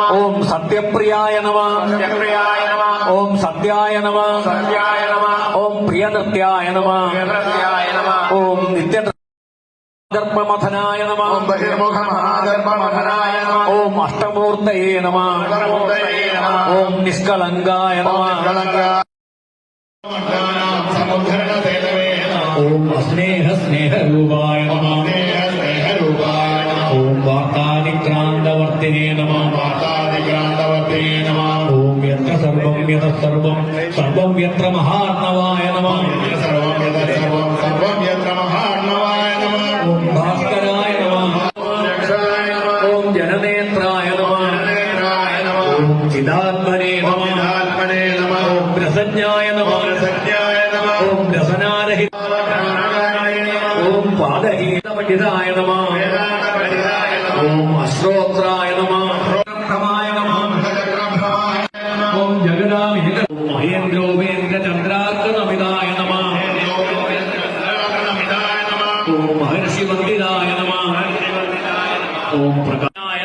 ഓം സത്യപ്രിയായ നമ. സത്യപ്രിയായ നമ. ഓം സത്യായ നമ. സത്യായ നമ. ഓം പ്രിയനൃത്യായ നമ. കേന്ദ്രത്യായ നമ. ഓം നിത്യദർപ്പമഥനായ നമ. ഓം ബഹിർമുഖ മഹാദർപ്പമഹനായ നമ. ഓം അഷ്ടമൂർത്തയേ നമ. ഓം നിഷ്കളങ്കായ നമ. ഓം സ്നേഹ സ്നേഹരൂപായ നമ. വാർത്താതിക്രാന്തവർത്തിനേ നമ മാതാദിക്രാന്തവത്തേ നമ ഓം യത്ര സർവം യത സർവം സർവം യത്ര മഹാർണവായ നമ സർവം യഥ സർവം സർവം യത്ര മഹാർണവായ നമ ഓം ഭാസ്കരായ നമ ഓം ജനനേത്രായ നമ ഓം ചിദാത്മനേ നമ ആത്മനേ നമ ഓം രസജ്ഞായ നമ സത്യായ നമ ഓം രസനാരഹിത ഓം പാദഹീനപണ്ഡിതായ നമ നമ ഓം അശ്രോത്രായ നമ പ്രമായ നമ ചക്രഭ്രമായ നമ ഓം ജഗദാമിഹിത ഓം മഹേന്ദ്രോപേന്ദ്ര ചന്ദ്രാർക്കനമിതായ നമ ചന്ദ്രാകരണമിതായ നമ ഓം മഹർഷി വന്ദിതായ നമ ഓം പ്രകാശായ